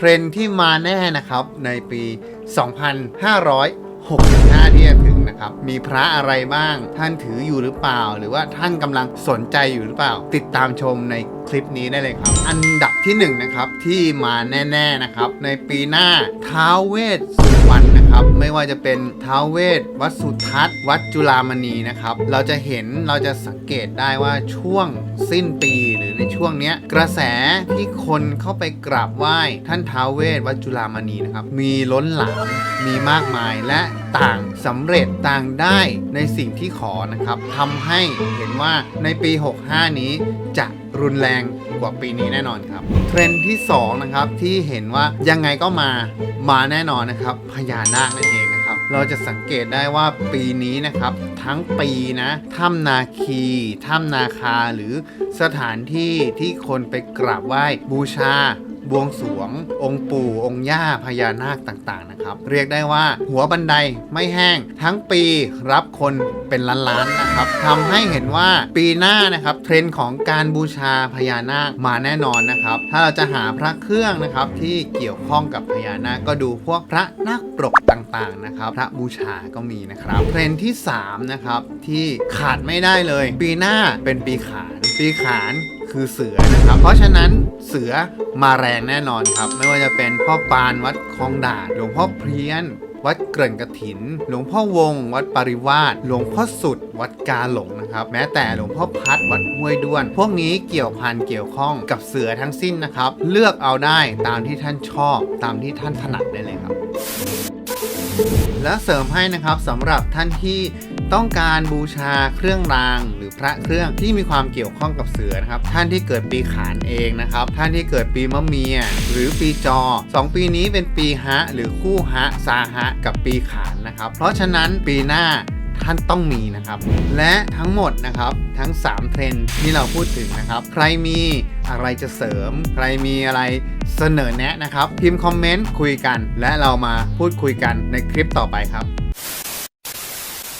เทรนด์ที่มาแน่นะครับในปี 2565 ที่จะถึงนะครับ มีพระอะไรบ้าง ท่านถืออยู่หรือเปล่า หรือว่าท่านกำลังสนใจอยู่หรือเปล่า ติดตามชมในคลิปนี้ได้เลยครับ อันดับที่หนึ่งนะครับที่มาแน่ๆนะครับ ในปีหน้าท้าวเวสสุวรรณนะครับ ไม่ว่าจะเป็นท้าวเวสวัดสุทัศน์วัดจุฬามณีนะครับ เราจะเห็นเราจะสังเกตได้ว่าช่วงสิ้นปีหรือ ช่วงเนี้ยกระแสที่คนเข้าไปกราบไหว้ท่านท้าวเวสวัดจุฬามณีนะครับ มีล้นหลามมีมากมายและต่างสำเร็จต่างได้ในสิ่งที่ขอนะครับทำให้เห็นว่าในปี 65 นี้จะรุนแรง กว่าปีนี้แน่นอนครับ เทรนด์ที่2นะครับที่เห็นว่ายังไงก็มามาแน่นอนนะครับพญานาคนั่นเองนะครับเราจะสังเกตได้ว่าปีนี้นะครับทั้งปีนะถ้ำนาคีถ้ำนาคาหรือสถานที่ที่คนไปกราบไหว้บูชา บวงสวง องค์ปู่ องค์ย่าพญานาคต่างๆนะครับ เรียกได้ว่าหัวบันไดไม่แห้ง ทั้งปีรับคนเป็นล้านๆนะครับทำให้เห็นว่าปีหน้านะครับเทรนด์ของการบูชาพญานาคมาแน่นอนนะครับ ถ้าเราจะหาพระเครื่องนะครับที่เกี่ยวข้องกับพญานาคก็ดูพวกพระนาคปรกต่างๆนะครับพระบูชาก็มีนะครับเทรนด์ที่สามนะครับที่ขาดไม่ได้เลย ปีหน้าเป็นปีขานปีขาน คือเสือนะครับ เพราะฉะนั้นเสือมาแรงแน่นอนครับ ไม่ว่าจะเป็นพ่อปานวัดคลองด่านหลวงพ่อเพรียน วัดเกริ่นกระถิน หลวงพ่อวง วัดปริวาสหลวงพ่อสุด วัดกาหลงนะครับ แม้แต่หลวงพ่อพัดวัดห้วยด้วน พวกนี้เกี่ยวพันเกี่ยวข้องกับเสือทั้งสิ้นนะครับ เลือกเอาได้ตามที่ท่านชอบ ตามที่ท่านถนัดได้เลยครับ และเสริมให้นะครับสำหรับท่านที่ ต้องการบูชาเครื่องราง หรือพระเครื่องที่มีความเกี่ยวข้องกับเสือนะครับ ท่านที่เกิดปีขานเองนะครับ ท่านที่เกิดปีมะเมีย หรือปีจอ 2 ปีนี้เป็นปีฮะ หรือคู่ฮะซาฮะ กับปีขานนะครับ เพราะฉะนั้นปีหน้าท่านต้องมีนะครับ และทั้งหมดนะครับทั้ง 3 เทรนที่เราพูดถึงนะครับ ใครมีอะไรจะเสริม ใครมีอะไรเสนอแนะนะครับ พิมพ์คอมเมนต์คุยกัน และเรามาพูดคุยกันในคลิปต่อไปครับ